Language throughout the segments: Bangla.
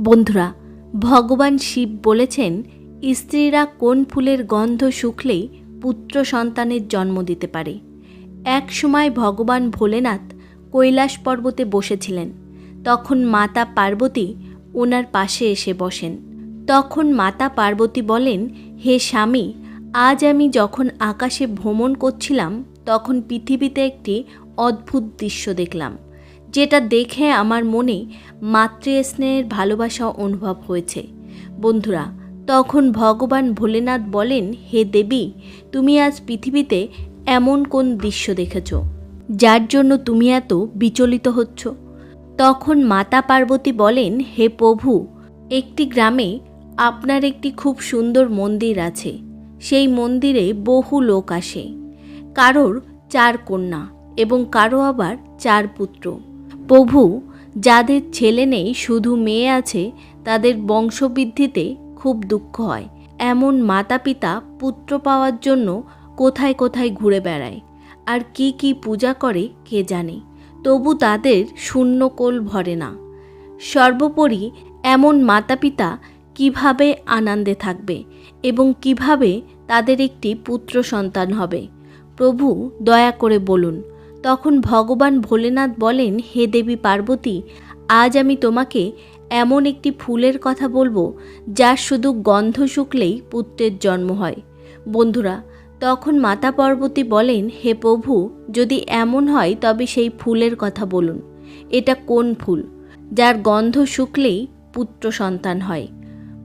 বন্ধুরা, ভগবান শিব বলেছেন, স্ত্রীরা কোন ফুলের গন্ধ শুকলেই পুত্র সন্তানের জন্ম দিতে পারে। এক সময় ভগবান ভোলেনাথ কৈলাস পর্বতে বসেছিলেন। তখন মাতা পার্বতী ওনার পাশে এসে বসেন। তখন মাতা পার্বতী বলেন, হে স্বামী, আজ আমি যখন আকাশে ভ্রমণ করছিলাম, তখন পৃথিবীতে একটি অদ্ভুত দৃশ্য দেখলাম। যেটা দেখে আমার মনে মাতৃস্নেহের ভালোবাসা অনুভব হয়েছে। বন্ধুরা, তখন ভগবান ভোলেনাথ বলেন, হে দেবী, তুমি আজ পৃথিবীতে এমন কোন দৃশ্য দেখেছ, যার জন্য তুমি এত বিচলিত হচ্ছ? তখন মাতা পার্বতী বলেন, হে প্রভু, একটি গ্রামে আপনার একটি খুব সুন্দর মন্দির আছে। সেই মন্দিরে বহু লোক আসে। কারোর চার কন্যা এবং কারও আবার চার পুত্র। প্রভু, যাদের ছেলে নেই, শুধু মেয়ে আছে, তাদের বংশবৃদ্ধিতে খুব দুঃখ হয়। এমন মাতা পিতা পুত্র পাওয়ার জন্য কোথায় কোথায় ঘুরে বেড়ায়? আর কি কি পূজা করে, কে জানে? তবু তাদের শূন্য কোল ভরে না। সর্বোপরি এমন মাতা পিতা কীভাবে আনন্দে থাকবে এবং কীভাবে তাদের একটি পুত্র সন্তান হবে? প্রভু, দয়া করে বলুন। তখন ভগবান ভোলেনাথ বলেন, হে দেবী পার্বতী, আজ আমি তোমাকে এমন একটি ফুলের কথা বলব, যার শুধু গন্ধ শুকলেই পুত্রের জন্ম হয়। বন্ধুরা, তখন মাতা পার্বতী বলেন, হে প্রভু, যদি এমন হয় তবে সেই ফুলের কথা বলুন। এটা কোন ফুল? যার গন্ধ শুকলেই পুত্র সন্তান হয়।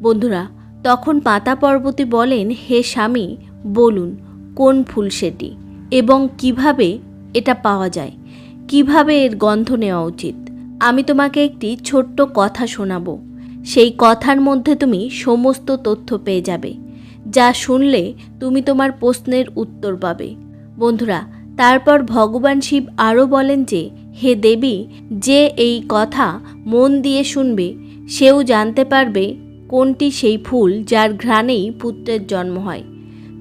বন্ধুরা, তখন পাতা পর্বতী বলেন, হে স্বামী, বলুন কোন ফুল সেটি এবং কীভাবে এটা পাওয়া যায়। কীভাবে এর গন্ধ নেওয়া উচিত? আমি তোমাকে একটি ছোট্ট কথা শোনাবো। সেই কথার মধ্যে তুমি সমস্ত তথ্য পেয়ে যাবে। যা শুনলে তুমি তোমার প্রশ্নের উত্তর পাবে। বন্ধুরা, তারপর ভগবান শিব আরও বলেন যে, হে দেবী, যে এই কথা মন দিয়ে শুনবে, সেও জানতে পারবে কোনটি সেই ফুল যার ঘ্রাণেই পুত্রের জন্ম হয়।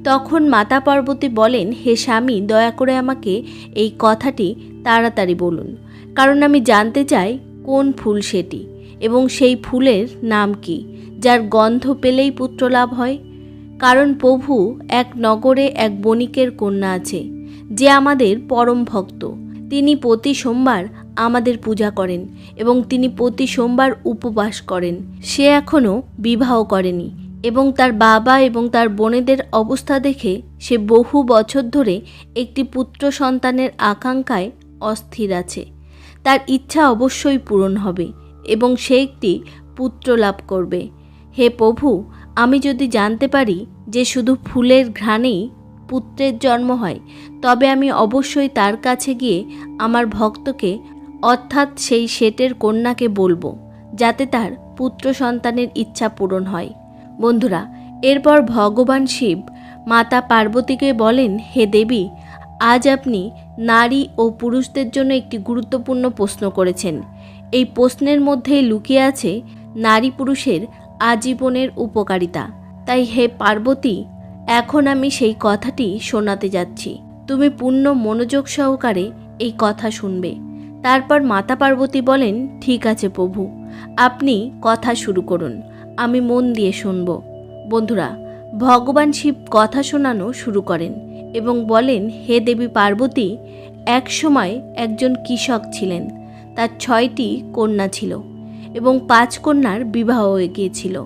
তখন মাতা পার্বতী বলেন, হে স্বামী, দয়া করে আমাকে এই কথাটি তাড়াতাড়ি বলুন, কারণ আমি জানতে চাই কোন ফুল সেটি এবং সেই ফুলের নাম কি, যার গন্ধ পেলেই পুত্র লাভ হয়। কারণ প্রভু এক নগরে এক বণিকের কন্যা আছে, যে আমাদের পরম ভক্ত। তিনি প্রতি সোমবার আমাদের পূজা করেন এবং তিনি প্রতি সোমবার উপবাস করেন। সে এখনও বিবাহ করেনি। এবং তার বাবা এবং তার বোনেদের অবস্থা দেখে সে বহু বছর ধরে একটি পুত্র সন্তানের আকাঙ্ক্ষায় অস্থির আছে। তার ইচ্ছা অবশ্যই পূরণ হবে এবং সে একটি পুত্র লাভ করবে। হে প্রভু, আমি যদি জানতে পারি যে শুধু ফুলের ঘ্রাণেই পুত্রের জন্ম হয়, তবে আমি অবশ্যই তার কাছে গিয়ে আমার ভক্তকে, অর্থাৎ সেই শেটের কন্যাকে বলব, যাতে তার পুত্র সন্তানের ইচ্ছা পূরণ হয়। বন্ধুরা, এরপর ভগবান শিব মাতা পার্বতীকে বলেন, হে দেবী, আজ আপনি নারী ও পুরুষদের জন্য একটি গুরুত্বপূর্ণ প্রশ্ন করেছেন। এই প্রশ্নের মধ্যেই লুকিয়ে আছে নারী পুরুষের আজীবনের উপকারিতা। তাই হে পার্বতী, এখন আমি সেই কথাটি শোনাতে যাচ্ছি। তুমি পূর্ণ মনোযোগ সহকারে এই কথা শুনবে। তারপর মাতা পার্বতী বলেন, ঠিক আছে প্রভু, আপনি কথা শুরু করুন। আমি মন দিয়ে শুনব। বন্ধুরা, ভগবান শিব কথা শোনানো শুরু করেন এবং বলেন, হে দেবী পার্বতী, এক সময় একজন কৃষক ছিলেন। তার ছয়টি কন্যা ছিল এবং পাঁচ কন্যার বিবাহ হয়ে গিয়েছিল।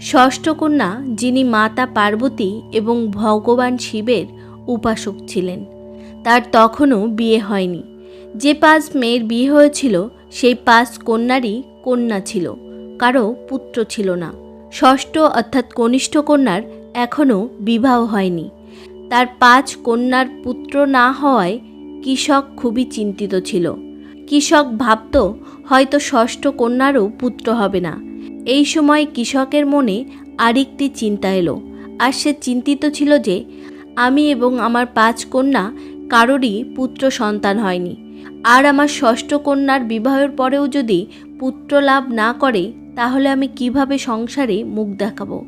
ষষ্ঠ কন্যা, যিনি মাতা পার্বতী এবং ভগবান শিবের উপাসক ছিলেন, তার তখনও বিয়ে হয়নি। যে পাঁচ মেয়ের বিয়ে হয়েছিল, সেই পাঁচ কন্যারই কন্যা ছিল। কারও পুত্র ছিল না। ষষ্ঠ অর্থাৎ কনিষ্ঠ কন্যার এখনও বিবাহ হয়নি। তার পাঁচ কন্যার পুত্র না হওয়ায় কৃষক খুবই চিন্তিত ছিল। কৃষক ভাবত হয়তো ষষ্ঠ কন্যারও পুত্র হবে না। এই সময় কৃষকের মনে আরেকটি চিন্তা এলো। আর সে চিন্তিত ছিল যে, আমি এবং আমার পাঁচ কন্যা কারোরই পুত্র সন্তান হয়নি। আর আমার ষষ্ঠ কন্যার বিবাহের পরেও যদি পুত্র লাভ না করে তাহলে আমি কীভাবে সংসারে মুখ দেখাবো?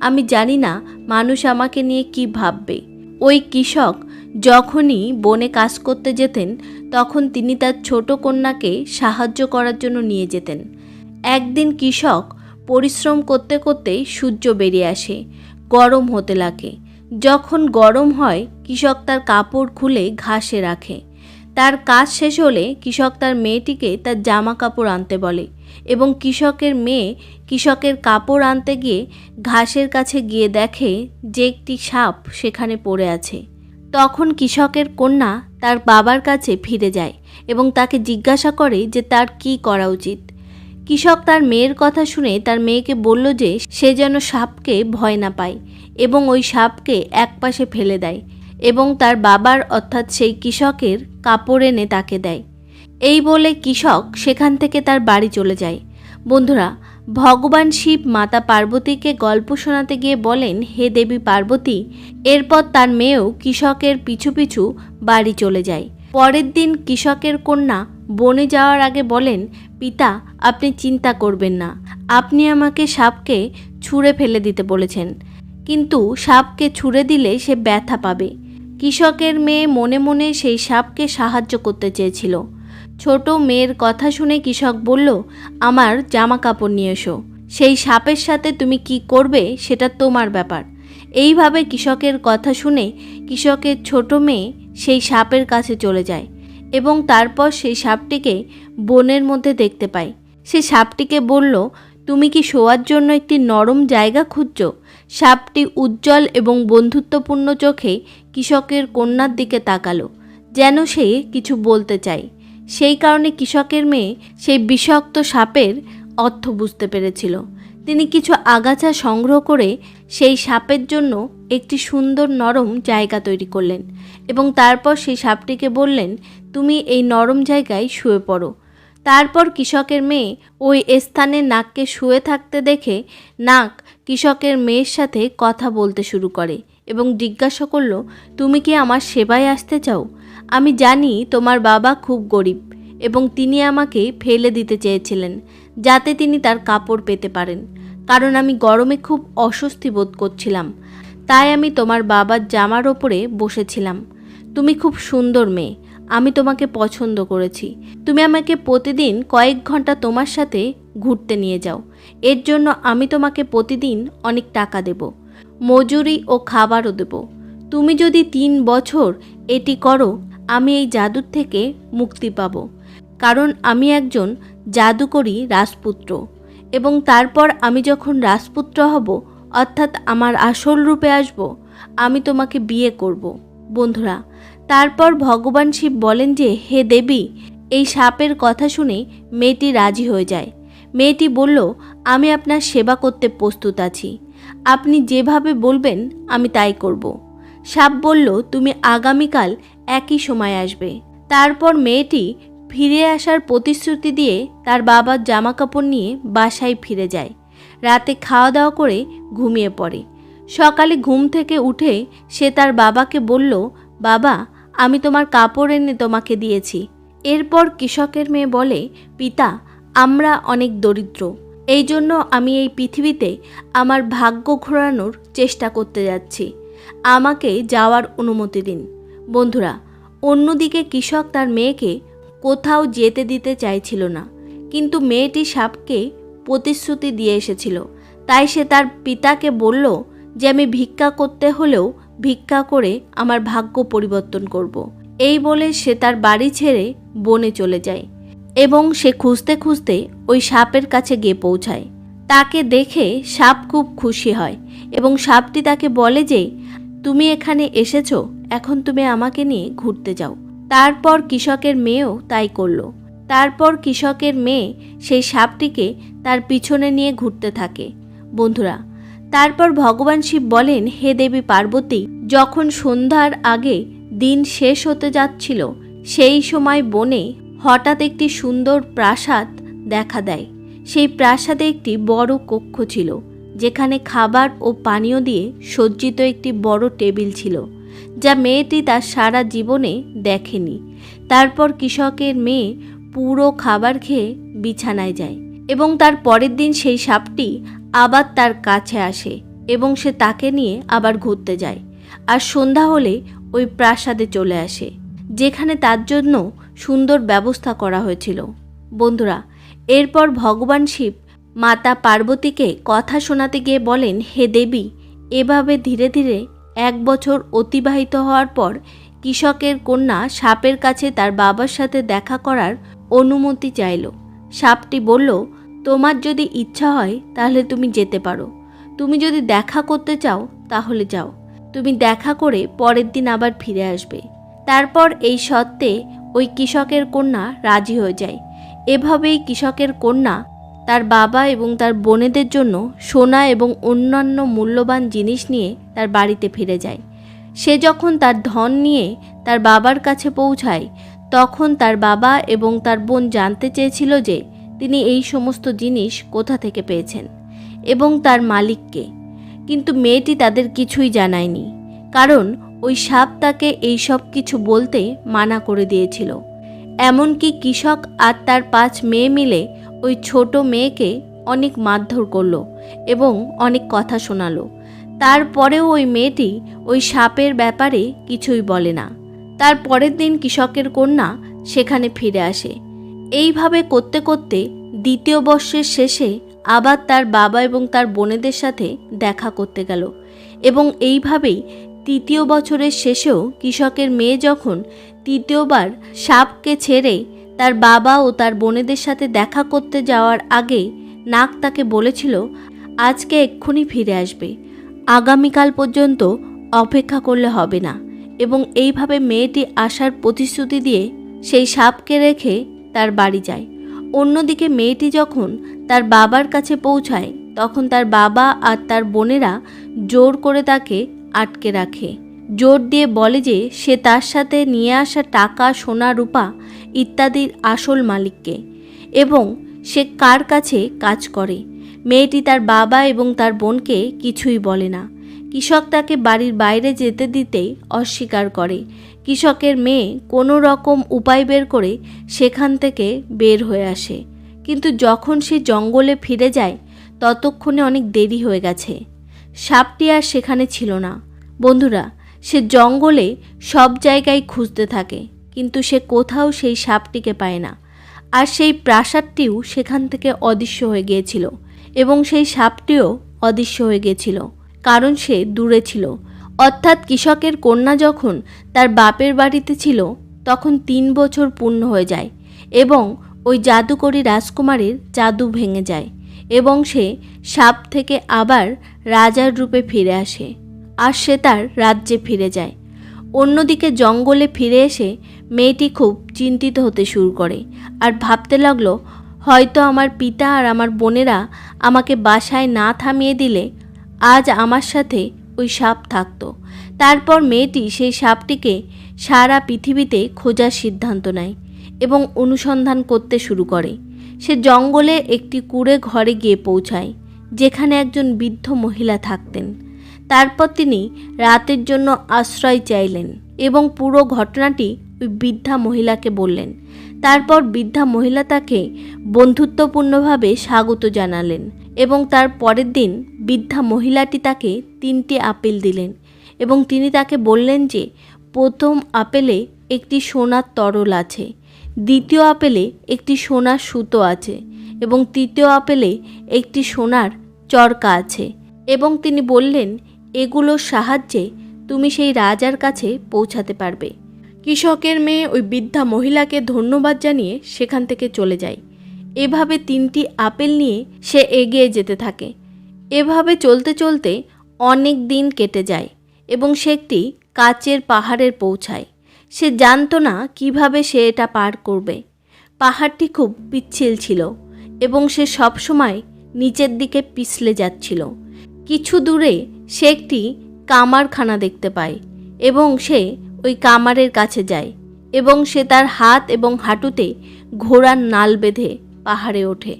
আমি জানি না মানুষ আমাকে নিয়ে কি ভাববে। ওই কৃষক যখনই বনে কাজ করতে যেতেন, তখন তিনি তার ছোট কন্যাকে সাহায্য করার জন্য নিয়ে যেতেন। একদিন কৃষক পরিশ্রম করতে করতেই সূর্য বেরিয়ে আসে, গরম হতে লাগে। যখন গরম হয়, কৃষক তার কাপড় খুলে ঘাসে রাখে। তার কাজ শেষ হলে কৃষক তার মেয়েটিকে তার জামা কাপড় আনতে বলে এবং কৃষকের মেয়ে কৃষকের কাপড় আনতে গিয়ে ঘাসের কাছে গিয়ে দেখে যে একটি সাপ সেখানে পড়ে আছে। তখন কৃষকের কন্যা তার বাবার কাছে ফিরে যায় এবং তাকে জিজ্ঞাসা করে যে তার কি করা উচিত। কৃষক তার মেয়ের কথা শুনে তার মেয়েকে বলল যে সে যেন সাপকে ভয় না পায় এবং ওই সাপকে একপাশে ফেলে দেয় এবং তার বাবার, অর্থাৎ সেই কৃষকের, কাপড় এনে তাকে দেয়। এই বলে কৃষক সেখান থেকে তার বাড়ি চলে যায়। বন্ধুরা, ভগবান শিব মাতা পার্বতীকে গল্প শোনাতে গিয়ে বলেন, হে দেবী পার্বতী, এরপর তার মেয়েও কৃষকের পিছু পিছু বাড়ি চলে যায়। পরের দিন কৃষকের কন্যা বনে যাওয়ার আগে বলেন, পিতা, আপনি চিন্তা করবেন না। আপনি আমাকে সাপকে ছুঁড়ে ফেলে দিতে বলেছেন। কিন্তু সাপকে ছুঁড়ে দিলে সে ব্যথা পাবে। কৃষকের মেয়ে মনে মনে সেই সাপকে সাহায্য করতে চেয়েছিল। ছোট মেয়ের কথা শুনে কৃষক বলল, আমার জামা কাপড় নিয়ে এসো। সেই সাপের সাথে তুমি কি করবে সেটা তোমার ব্যাপার। এইভাবে কৃষকের কথা শুনে কৃষকের ছোট মেয়ে সেই সাপের কাছে চলে যায় এবং তারপর সেই সাপটিকে বনের মধ্যে দেখতে পায়। সে সাপটিকে বলল, তুমি কি শোয়ার জন্য একটি নরম জায়গা খুঁজছো? সাপটি উজ্জ্বল এবং বন্ধুত্বপূর্ণ চোখে কৃষকের কন্যার দিকে তাকালো, যেন সে কিছু বলতে চায়। সেই কারণে কৃষকের মেয়ে সেই বিষাক্ত সাপের অর্থ বুঝতে পেরেছিল। তিনি কিছু আগাছা সংগ্রহ করে সেই সাপের জন্য একটি সুন্দর নরম জায়গা তৈরি করলেন এবং তারপর সেই সাপটিকে বললেন, তুমি এই নরম জায়গায় শুয়ে পড়ো। তারপর কৃষকের মেয়ে ওই স্থানে নাককে শুয়ে থাকতে দেখে নাক কৃষকের মেয়ের সাথে কথা বলতে শুরু করে এবং জিজ্ঞাসা করল, তুমি কি আমার সেবায় আসতে চাও? আমি জানি তোমার বাবা খুব গরিব এবং তিনি আমাকে ফেলে দিতে চেয়েছিলেন যাতে তিনি তার কাপড় পেতে পারেন। কারণ আমি গরমে খুব অস্বস্তি বোধ করছিলাম। তাই আমি তোমার বাবার জামার ওপরে বসেছিলাম। তুমি খুব সুন্দর মেয়ে। আমি তোমাকে পছন্দ করেছি। তুমি আমাকে প্রতিদিন কয়েক ঘণ্টা তোমার সাথে ঘুরতে নিয়ে যাও। এর জন্য আমি তোমাকে প্রতিদিন অনেক টাকা দেব। মজুরি ও খাবারও দেব। তুমি যদি তিন বছর এটি করো, আমি এই জাদুর থেকে মুক্তি পাব। কারণ আমি একজন জাদুকরী রাজপুত্র। এবং তারপর আমি যখন রাজপুত্র হব, অর্থাৎ আমার আসল রূপে আসব, আমি তোমাকে বিয়ে করব। বন্ধুরা তারপর ভগবান শিব বলেন যে, হে দেবী, এই সাপের কথা শুনে মেয়েটি রাজি হয়ে যায়। মেয়েটি বলল, আমি আপনার সেবা করতে প্রস্তুত আছি। আপনি যেভাবে বলবেন, আমি তাই করব। সাপ বলল, তুমি আগামীকাল একই সময় আসবে। তারপর মেয়েটি ফিরে আসার প্রতিশ্রুতি দিয়ে তার বাবার জামা কাপড় নিয়ে বাসায় ফিরে যায়। রাতে খাওয়া দাওয়া করে ঘুমিয়ে পড়ে। সকালে ঘুম থেকে উঠে সে তার বাবাকে বলল, বাবা আমি তোমার কাপড় এনে তোমাকে দিয়েছি। এরপর কৃষকের মেয়ে বলে, পিতা, আমরা অনেক দরিদ্র। এই জন্য আমি এই পৃথিবীতে আমার ভাগ্য ঘোরানোর চেষ্টা করতে যাচ্ছি। আমাকে যাওয়ার অনুমতি দিন। বন্ধুরা, অন্যদিকে কৃষক তার মেয়েকে কোথাও যেতে দিতে চাইছিল না, কিন্তু মেয়েটি সাপকে প্রতিশ্রুতি দিয়ে এসেছিল। তাই সে তার পিতাকে বলল যে, আমি ভিক্ষা করতে হলেও ভিক্ষা করে আমার ভাগ্য পরিবর্তন করব। এই বলে সে তার বাড়ি ছেড়ে বনে চলে যায় এবং সে খুঁজতে খুঁজতে ওই সাপের কাছে গিয়ে পৌঁছায়। তাকে দেখে সাপ খুব খুশি হয় এবং সাপটি তাকে বলে যে, তুমি এখানে এসেছ, এখন তুমি আমাকে নিয়ে ঘুরতে যাও। তারপর কৃষকের মেয়েও তাই করল। তারপর কৃষকের মেয়ে সেই সাপটিকে তার পিছনে নিয়ে ঘুরতে থাকে। বন্ধুরা তারপর ভগবান শিব বলেন, হে দেবী পার্বতী, যখন সন্ধ্যার আগে দিন শেষ হতে যাচ্ছিল, সেই সময় বনে হঠাৎ একটি সুন্দর প্রাসাদ দেখা দেয়। সেই প্রাসাদে একটি বড় কক্ষ ছিল, যেখানে খাবার ও পানীয় দিয়ে সজ্জিত একটি বড় টেবিল ছিল, যা মেয়েটি তার সারা জীবনে দেখেনি। তারপর কৃষকের মেয়ে পুরো খাবার খেয়ে বিছানায় যায় এবং তার পরের দিন সেই সাপটি আবার তার কাছে আসে এবং সে তাকে নিয়ে আবার ঘুরতে যায়। আর সন্ধ্যা হলে ওই প্রাসাদে চলে আসে, যেখানে তার জন্য সুন্দর ব্যবস্থা করা হয়েছিল। বন্ধুরা, এরপর ভগবান শিব মাতা পার্বতীকে কথা শোনাতে গিয়ে বলেন, হে দেবী, এভাবে ধীরে ধীরে এক বছর অতিবাহিত হওয়ার পর কৃষকের কন্যা সাপের কাছে তার বাবার সাথে দেখা করার অনুমতি চাইল। সাপটি বলল তোমার যদি ইচ্ছা হয়, তাহলে তুমি যেতে পারো। তুমি যদি দেখা করতে চাও, তাহলে যাও। তুমি দেখা করে পরের দিন আবার ফিরে আসবে। তারপর এই সত্ত্বে ওই কৃষকের কন্যা রাজি হয়ে যায়। এভাবেই কৃষকের কন্যা তার বাবা এবং তার বোনেদের জন্য সোনা এবং অন্যান্য মূল্যবান জিনিস নিয়ে তার বাড়িতে ফিরে যায়। সে যখন তার ধন নিয়ে তার বাবার কাছে পৌঁছায়, তখন তার বাবা এবং তার বোন জানতে চেয়েছিল যে তিনি এই সমস্ত জিনিস কোথা থেকে পেয়েছেন এবং তার মালিককে। কিন্তু মেয়েটি তাদের কিছুই জানায়নি, কারণ ওই সাপ তাকে এই সব কিছু বলতে মানা করে দিয়েছিল। এমনকি কৃষক আর তার পাঁচ মেয়ে মিলে ওই ছোট মেয়েকে অনেক মারধর করল এবং অনেক কথা শোনালো। তারপরেও ওই মেয়েটি ওই সাপের ব্যাপারে কিছুই বলে না। তার পরের দিন কৃষকের কন্যা সেখানে ফিরে আসে এইভাবে করতে করতে দ্বিতীয় বর্ষের শেষে আবার তার বাবা এবং তার বোনেদের সাথে দেখা করতে গেল। এবং এইভাবেই তৃতীয় বছরের শেষেও কৃষকের মেয়ে যখন তৃতীয়বার সাপকে ছেড়ে তার বাবা ও তার বোনেদের সাথে দেখা করতে যাওয়ার আগে নাক তাকে বলেছিল, আজকে এক্ষুনি ফিরে আসবে। আগামীকাল পর্যন্ত অপেক্ষা করলে হবে না। এবং এইভাবে মেয়েটি আসার প্রতিশ্রুতি দিয়ে সেই সাপকে রেখে তার বাড়ি যায়। অন্যদিকে মেয়েটি যখন তার বাবার কাছে পৌঁছায়, তখন তার বাবা আর তার বোনেরা জোর করে তাকে আটকে রাখে। জোর দিয়ে বলে যে সে তার সাথে নিয়ে আসা টাকা, সোনা, রূপা ইত্যাদির আসল মালিককে এবং সে কার কাছে কাজ করে। মেয়েটি তার বাবা এবং তার বোনকে কিছুই বলে না। কৃষক তাকে বাড়ির বাইরে যেতে দিতেই অস্বীকার করে। কৃষকের মেয়ে কোনো রকম উপায় বের করে সেখান থেকে বের হয়ে আসে। কিন্তু যখন সে জঙ্গলে ফিরে যায়, ততক্ষণে অনেক দেরি হয়ে গেছে। সাপটি আর সেখানে ছিল না। বন্ধুরা, সে জঙ্গলে সব জায়গায় খুঁজতে থাকে, কিন্তু সে কোথাও সেই সাপটিকে পায় না। আর সেই প্রাসাদটিও সেখান থেকে অদৃশ্য হয়ে গিয়েছিল এবং সেই সাপটিও অদৃশ্য হয়ে গিয়েছিল, কারণ সে দূরে ছিল। অর্থাৎ কৃষকের কন্যা যখন তার বাপের বাড়িতে ছিল, তখন তিন বছর পূর্ণ হয়ে যায় এবং ওই জাদুকরী রাজকুমারীর জাদু ভেঙে যায় এবং সে সাপ থেকে আবার রাজার রূপে ফিরে আসে আর সে তার রাজ্যে ফিরে যায়। অন্যদিকে জঙ্গলে ফিরে এসে মেয়েটি খুব চিন্তিত হতে শুরু করে আর ভাবতে লাগল, হয়তো আমার পিতা আর আমার বোনেরা আমাকে বাসায় না থামিয়ে দিলে আজ আমার সাথে ওই সাপ থাকতো। তারপর মেয়েটি সেই সাপটিকে সারা পৃথিবীতে খোঁজার সিদ্ধান্ত নেয় এবং অনুসন্ধান করতে শুরু করে। সে জঙ্গলে একটি কুড়ে ঘরে গিয়ে পৌঁছায়, যেখানে একজন বৃদ্ধ মহিলা থাকতেন। তারপর তিনি রাতের জন্য আশ্রয় চাইলেন এবং পুরো ঘটনাটি ওই বৃদ্ধা মহিলাকে বললেন। তারপর বৃদ্ধা মহিলা তাকে বন্ধুত্বপূর্ণভাবে স্বাগত জানালেন এবং তার পরের দিন বৃদ্ধা মহিলাটি তাকে তিনটি আপেল দিলেন এবং তিনি তাকে বললেন যে, প্রথম আপেলে একটি সোনার তরল আছে, দ্বিতীয় আপেলে একটি সোনার সুতো আছে এবং তৃতীয় আপেলে একটি সোনার চরকা আছে। এবং তিনি বললেন, এগুলোর সাহায্যে তুমি সেই রাজার কাছে পৌঁছাতে পারবে। কৃষকের মেয়ে ওই বৃদ্ধা মহিলাকে ধন্যবাদ জানিয়ে সেখান থেকে চলে যায়। এভাবে তিনটি আপেল নিয়ে সে এগিয়ে যেতে থাকে। এভাবে চলতে চলতে অনেক দিন কেটে যায় এবং সে একটি কাচের পাহাড়ের পৌঁছায়। সে জানতো না কীভাবে সে এটা পার করবে। পাহাড়টি খুব পিচ্ছিল ছিল এবং সে সবসময় নিচের দিকে পিছলে যাচ্ছিল। কিছু দূরে সে একটি কামারখানা দেখতে পায় এবং সে ওই কামারের কাছে যায় এবং সে তার হাত এবং হাঁটুতে ঘোড়ার নাল বেঁধে পাহাড়ে ওঠে।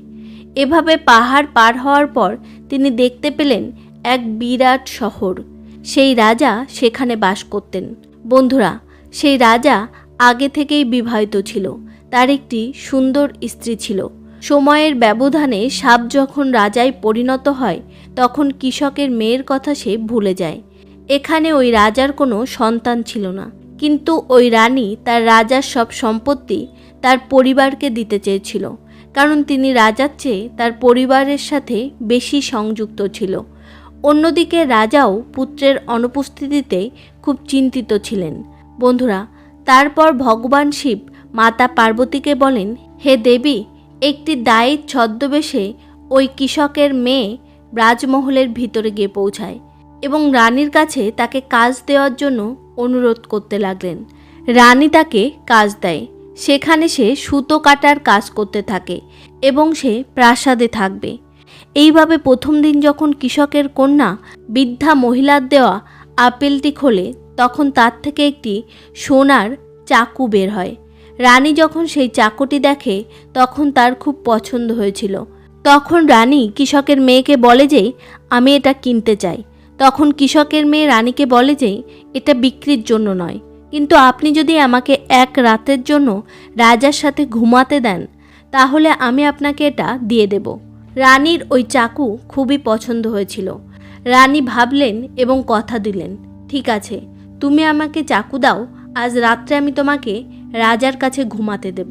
এভাবে পাহাড় পার হওয়ার পর তিনি দেখতে পেলেন এক বিরাট শহর। সেই রাজা সেখানে বাস করতেন। বন্ধুরা, সেই রাজা আগে থেকেই বিবাহিত ছিল। তার একটি সুন্দর স্ত্রী ছিল। সময়ের ব্যবধানে সাপ যখন রাজায় পরিণত হয়, তখন কৃষকের মেয়ের কথা সে ভুলে যায়। এখানে ওই রাজার কোনো সন্তান ছিল না। কিন্তু ওই রানী তার রাজার সব সম্পত্তি তার পরিবারকে দিতে চেয়েছিল। কারণ তিনি রাজার চেয়ে তার পরিবারের সাথে বেশি সংযুক্ত ছিল। অন্যদিকে রাজাও পুত্রের অনুপস্থিতিতে খুব চিন্তিত ছিলেন। বন্ধুরা, তারপর ভগবান শিব মাতা পার্বতীকে বলেন, হে দেবী, একটি দায়ের ছদ্মবেশে ওই কৃষকের মেয়ে রাজমহলের ভিতরে গিয়ে পৌঁছায় এবং রানীর কাছে তাকে কাজ দেওয়ার জন্য অনুরোধ করতে লাগলেন। রানী তাকে কাজ দেয়। সেখানে সে সুতো কাটার কাজ করতে থাকে এবং সে প্রাসাদে থাকবে। এইভাবে প্রথম দিন যখন কৃষকের কন্যা বৃদ্ধা মহিলার দেওয়া আপেলটি খোলে, তখন তার থেকে একটি সোনার চাকু বের হয়। রানী যখন সেই চাকুটি দেখে, তখন তার খুব পছন্দ হয়েছিল। তখন রানী কৃষকের মেয়েকে বলে যে, আমি এটা কিনতে চাই। তখন কৃষকের মেয়ে রানীকে বলে যে, এটা বিক্রির জন্য নয়। কিন্তু আপনি যদি আমাকে এক রাতের জন্য রাজার সাথে ঘুমাতে দেন, তাহলে আমি আপনাকে এটা দিয়ে দেব। রানীর ওই চাকু খুবই পছন্দ হয়েছিল। রানী ভাবলেন এবং কথা দিলেন, ঠিক আছে, তুমি আমাকে চাকু দাও, আজ রাত্রে আমি তোমাকে রাজার কাছে ঘুমাতে দেব।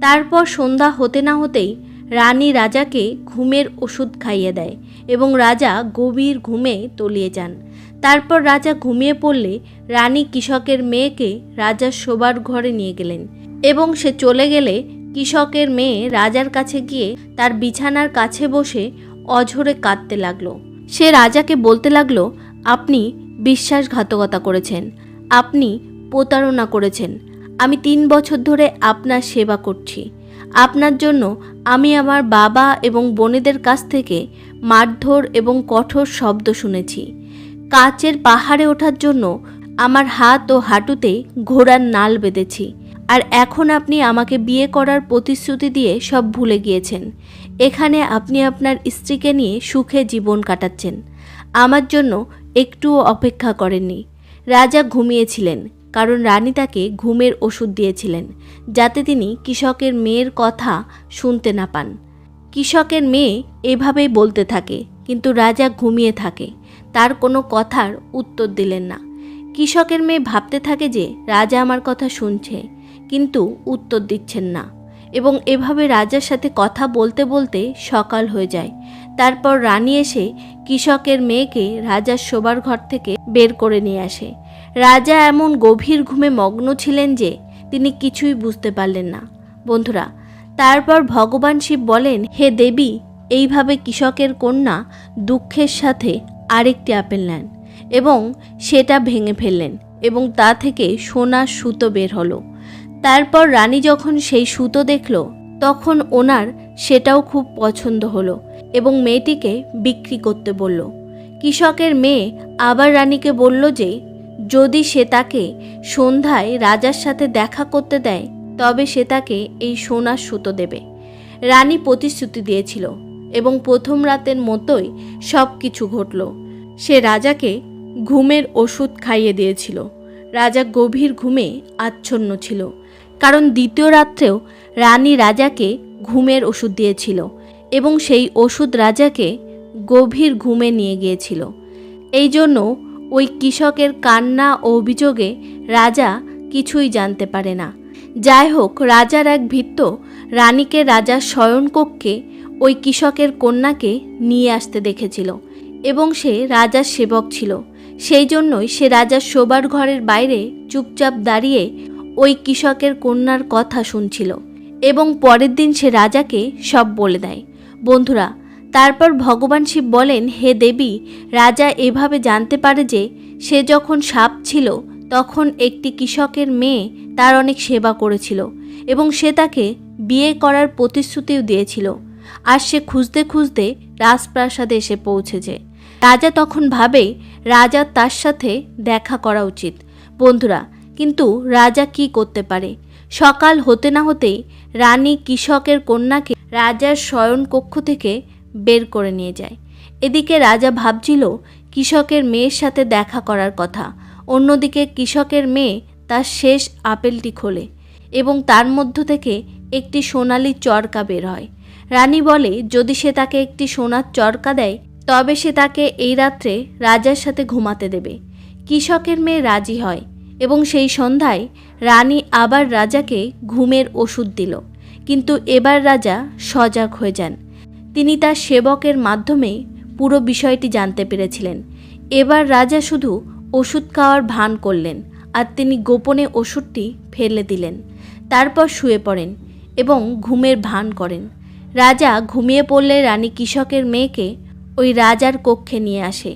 তারপর সন্ধ্যা হতে না হতেই রানী রাজাকে ঘুমের ওষুধ খাইয়ে দেয় এবং রাজা গভীর ঘুমে তলিয়ে যান। তারপর রাজা ঘুমিয়ে পড়লে রানী কৃষকের মেয়েকে রাজার শোবার ঘরে নিয়ে গেলেন এবং সে চলে গেলে কৃষকের মেয়ে রাজার কাছে গিয়ে তার বিছানার কাছে বসে অঝরে কাঁদতে লাগল। সে রাজাকে বলতে লাগল, আপনি বিশ্বাসঘাতকতা করেছেন, আপনি প্রতারণা করেছেন, আমি তিন বছর ধরে আপনার সেবা করছি। আপনার জন্য আমি আমার বাবা এবং বোনেদের কাছ থেকে মারধর এবং কঠোর শব্দ শুনেছি। কাচের পাহাড়ে ওঠার জন্য আমার হাত ও হাঁটুতে ঘোড়ার নাল বেঁধেছি। আর এখন আপনি আমাকে বিয়ে করার প্রতিশ্রুতি দিয়ে সব ভুলে গিয়েছেন। এখানে আপনি আপনার স্ত্রীকে নিয়ে সুখে জীবন কাটাচ্ছেন। আমার জন্য একটুও অপেক্ষা করেননি। রাজা ঘুমিয়েছিলেন। কারণ রানী তাকে ঘুমের ওষুধ দিয়েছিলেন, যাতে তিনি কৃষকের মেয়ের কথা শুনতে না পান। কৃষকের মেয়ে এভাবেই বলতে থাকে, কিন্তু রাজা ঘুমিয়ে থাকে। তার কোনো কথার উত্তর দিলেন না। কৃষকের মেয়ে ভাবতে থাকে যে রাজা আমার কথা শুনছে, কিন্তু উত্তর দিচ্ছেন না। এবং এভাবে রাজার সাথে কথা বলতে বলতে সকাল হয়ে যায়। তারপর রানী এসে কৃষকের মেয়েকে রাজার শোবার ঘর থেকে বের করে নিয়ে আসে। রাজা এমন গভীর ঘুমে মগ্ন ছিলেন যে তিনি কিছুই বুঝতে পারলেন না। বন্ধুরা, তারপর ভগবান শিব বলেন, হে দেবী, এইভাবে কৃষকের কন্যা দুঃখের সাথে আরেকটি আপেল নেন এবং সেটা ভেঙে ফেললেন এবং তা থেকে সোনার সুতো বের হলো। তারপর রানী যখন সেই সুতো দেখল, তখন ওনার সেটাও খুব পছন্দ হলো এবং মেয়েটিকে বিক্রি করতে বলল। কৃষকের মেয়ে আবার রানীকে বলল যে যদি সে তাকে সন্ধ্যায় রাজার সাথে দেখা করতে দেয়, তবে সে তাকে এই সোনার সুতো দেবে। রানী প্রতিশ্রুতি দিয়েছিল এবং প্রথম রাতের মতোই সব কিছু ঘটল। সে রাজাকে ঘুমের ওষুধ খাইয়ে দিয়েছিল। রাজা গভীর ঘুমে আচ্ছন্ন ছিল, কারণ দ্বিতীয় রাত্রেও রানী রাজাকে ঘুমের ওষুধ দিয়েছিল এবং সেই ওষুধ রাজাকে গভীর ঘুমে নিয়ে গিয়েছিল। এই জন্য ওই কৃষকের কান্না ও অভিযোগে রাজা কিছুই জানতে পারে না। যাই হোক রাজার এক ভৃত্য রানীকে রাজার শয়নকক্ষে ওই কৃষকের কন্যাকে নিয়ে আসতে দেখেছিল এবং সে রাজার সেবক ছিল। সেই জন্যই সে রাজার শোবার ঘরের বাইরে চুপচাপ দাঁড়িয়ে ওই কৃষকের কন্যার কথা শুনছিল এবং পরের দিন সে রাজাকে সব বলে দেয়। বন্ধুরা তারপর ভগবান শিব বলেন, হে দেবী, রাজা এভাবে জানতে পারে যে সে যখন সাপ ছিল, তখন একটি কৃষকের মেয়ে তার অনেক সেবা করেছিল এবং সে তাকে বিয়ে করার প্রতিশ্রুতিও দিয়েছিল। আর সে খুঁজতে খুঁজতে রাজপ্রাসাদে এসে পৌঁছেছে। রাজা তখন ভাবে, রাজা তার সাথে দেখা করা উচিত। বন্ধুরা, কিন্তু রাজা কি করতে পারে? সকাল হতে না হতেই রানী কৃষকের কন্যাকে রাজার শয়ন কক্ষ থেকে বের করে নিয়ে যায়। এদিকে রাজা ভাবছিল, কৃষকের মেয়ের সাথে দেখা করার কথা। অন্যদিকে কৃষকের মেয়ে তার শেষ আপেলটি খোলে এবং তার মধ্য থেকে একটি সোনালি চরকা বের হয়। রানী বলে, যদি সে তাকে একটি সোনার চরকা দেয়, তবে সে তাকে এই রাত্রে রাজার সাথে ঘুমাতে দেবে। কৃষকের মেয়ে রাজি হয় এবং সেই সন্ধ্যায় রানী আবার রাজাকে ঘুমের ওষুধ দিল। কিন্তু এবার রাজা সজাগ হয়ে যান। তিনি তার সেবকের মাধ্যমে পুরো বিষয়টি জানতে পেরেছিলেন। এবার রাজা শুধু ওষুধ খাওয়ার ভান করলেন আর তিনি গোপনে ওষুধটি ফেলে দিলেন। তারপর শুয়ে পড়েন এবং ঘুমের ভান করেন। রাজা ঘুমিয়ে পড়লে রানী কৃষকের মেয়েকে ওই রাজার কক্ষে নিয়ে আসে।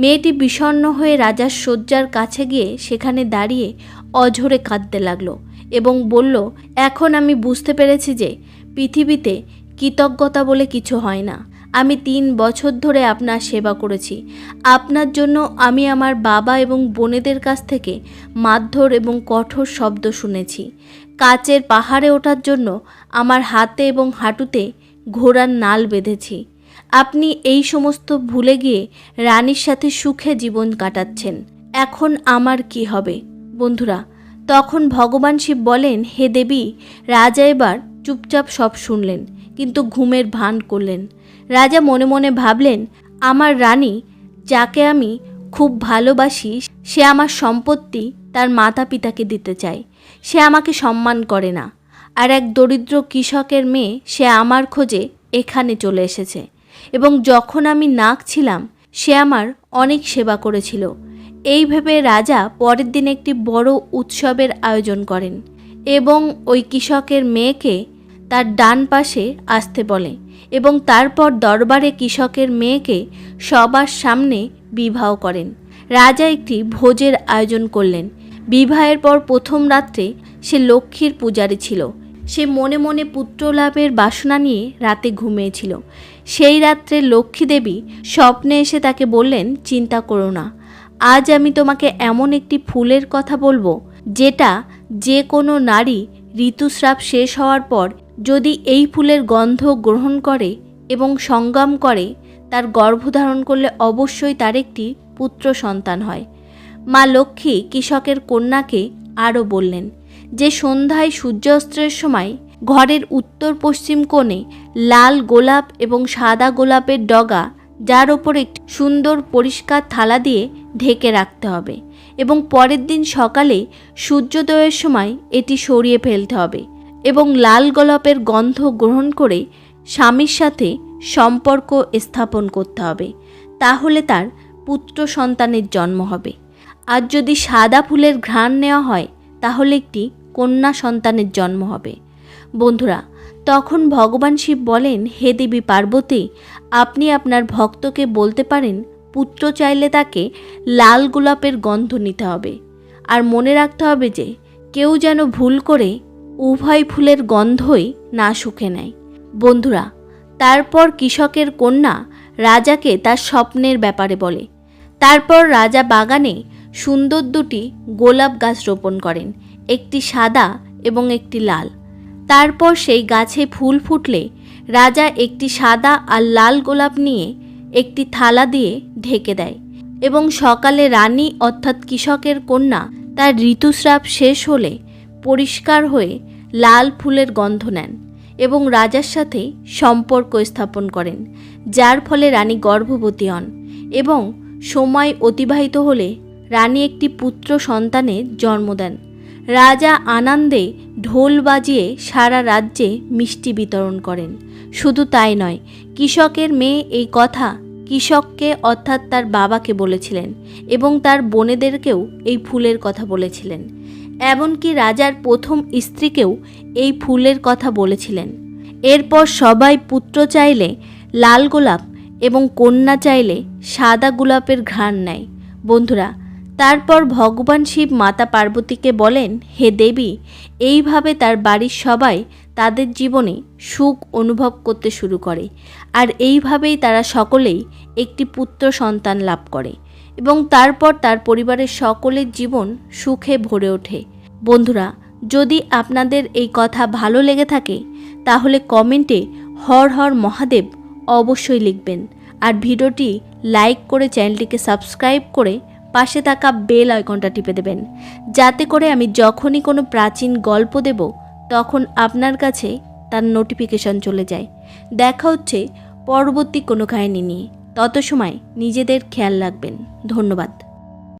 মেয়েটি বিষণ্ণ হয়ে রাজার শয্যার কাছে গিয়ে সেখানে দাঁড়িয়ে অঝরে কাঁদতে লাগল এবং বলল, এখন আমি বুঝতে পেরেছি যে পৃথিবীতে কৃতজ্ঞতা বলে কিছু হয় না। আমি তিন বছর ধরে আপনার সেবা করেছি। আপনার জন্য আমি আমার বাবা এবং বোনেদের কাছ থেকে মারধর এবং কঠোর শব্দ শুনেছি। কাচের পাহাড়ে ওঠার জন্য আমার হাতে এবং হাঁটুতে ঘোড়ার নাল বেঁধেছি। আপনি এই সমস্ত ভুলে গিয়ে রানীর সাথে সুখে জীবন কাটাচ্ছেন। এখন আমার কি হবে? বন্ধুরা, তখন ভগবান শিব বলেন, হে দেবী, রাজা এবার চুপচাপ সব শুনলেন। কিন্তু ঘুমের ভান করলেন। রাজা মনে মনে ভাবলেন, আমার রানী, যাকে আমি খুব ভালোবাসি, সে আমার সম্পত্তি তার মাতা পিতাকে দিতে চায়। সে আমাকে সম্মান করে না। আর এক দরিদ্র কৃষকের মেয়ে, সে আমার খোঁজে এখানে চলে এসেছে। এবং যখন আমি নাক ছিলাম, সে আমার অনেক সেবা করেছিল। এই ভেবে রাজা পরের দিন একটি বড় উৎসবের আয়োজন করেন। এবং ওই কৃষকের মেয়েকে তার ডান পাশে আসতে বলে এবং তারপর দরবারে কৃষকের মেয়েকে সবার সামনে বিবাহ করেন। রাজা একটি ভোজের আয়োজন করলেন। বিবাহের পর প্রথম রাত্রে সে লক্ষ্মীর পূজারি ছিল। সে মনে মনে পুত্র লাভের বাসনা নিয়ে রাতে ঘুমিয়েছিল। সেই রাত্রে লক্ষ্মী দেবী স্বপ্নে এসে তাকে বললেন, চিন্তা করো না। আজ আমি তোমাকে এমন একটি ফুলের কথা বলব, যেটা যে কোনো নারী ঋতুস্রাব শেষ হওয়ার পর যদি এই ফুলের গন্ধ গ্রহণ করে এবং সঙ্গম করে, তার গর্ভধারণ করলে অবশ্যই তার একটি পুত্র সন্তান হয়। মা লক্ষ্মী কৃষকের কন্যাকে আরও বললেন, যে সন্ধ্যায় সূর্যাস্তের সময় ঘরের উত্তর পশ্চিম কোণে লাল গোলাপ এবং সাদা গোলাপের ডগা, যার ওপর একটি সুন্দর পরিষ্কার থালা দিয়ে ঢেকে রাখতে হবে এবং পরের দিন সকালে সূর্যোদয়ের সময় এটি সরিয়ে ফেলতে হবে। এবং লাল গোলাপের গন্ধ গ্রহণ করে স্বামীর সাথে সম্পর্ক স্থাপন করতে হবে। তাহলে তার পুত্র সন্তানের জন্ম হবে। আর যদি সাদা ফুলের ঘ্রাণ নেওয়া হয়, তাহলে একটি কন্যা সন্তানের জন্ম হবে। বন্ধুরা, তখন ভগবান শিব বলেন, হে দেবী পার্বতী, আপনি আপনার ভক্তকে বলতে পারেন, পুত্র চাইলে তাকে লাল গোলাপের গন্ধ নিতে হবে। আর মনে রাখতে হবে যে, কেউ যেন ভুল করে উভয় ফুলের গন্ধই না শুকে নেয়। বন্ধুরা, তারপর কৃষকের কন্যা রাজাকে তার স্বপ্নের ব্যাপারে বলে। তারপর রাজা বাগানে সুন্দর দুটি গোলাপ গাছ রোপণ করেন, একটি সাদা এবং একটি লাল। তারপর সেই গাছে ফুল ফুটলে রাজা একটি সাদা আর লাল গোলাপ নিয়ে একটি থালা দিয়ে ঢেকে দেয় এবং সকালে রানী অর্থাৎ কৃষকের কন্যা তার ঋতুস্রাব শেষ হলে পরিষ্কার হয়ে লাল ফুলের গন্ধ নেন এবং রাজার সাথে সম্পর্ক স্থাপন করেন, যার ফলে রানী গর্ভবতী হন এবং সময় অতিবাহিত হলে রানী একটি পুত্র সন্তানের জন্ম দেন। রাজা আনন্দে ঢোল বাজিয়ে সারা রাজ্যে মিষ্টি বিতরণ করেন। শুধু তাই নয়, কৃষকের মেয়ে এই কথা কৃষককে অর্থাৎ তার বাবাকে বলেছিলেন এবং তার বোনেদেরকেও এই ফুলের কথা বলেছিলেন। এমনকি রাজার প্রথম স্ত্রীকেও এই ফুলের কথা বলেছিলেন। এরপর সবাই পুত্র চাইলে লাল গোলাপ এবং কন্যা চাইলে সাদা গোলাপের ঘ্রাণ নেয়। বন্ধুরা, তারপর ভগবান শিব মাতা পার্বতীকে বলেন, হে দেবী, এইভাবে তার বাড়ির সবাই তাদের জীবনে সুখ অনুভব করতে শুরু করে। আর এইভাবেই তারা সকলেই একটি পুত্র সন্তান লাভ করে। এবং তারপর তার পরিবারের সকলের জীবন সুখে ভরে ওঠে। বন্ধুরা, যদি আপনাদের এই কথা ভালো লেগে থাকে, তাহলে কমেন্টে হর হর মহাদেব অবশ্যই লিখবেন। আর ভিডিওটি লাইক করে চ্যানেলটিকে সাবস্ক্রাইব করে পাশে থাকা বেল আইকনটা টিপে দেবেন। যাতে করে আমি যখনই কোনো প্রাচীন গল্প দেব, তখন আপনার কাছে তার নোটিফিকেশন চলে যায়। দেখা হচ্ছে পরবর্তী কোনো কাহিনী নিয়ে। তত সময় নিজেদের খেয়াল রাখবেন। ধন্যবাদ।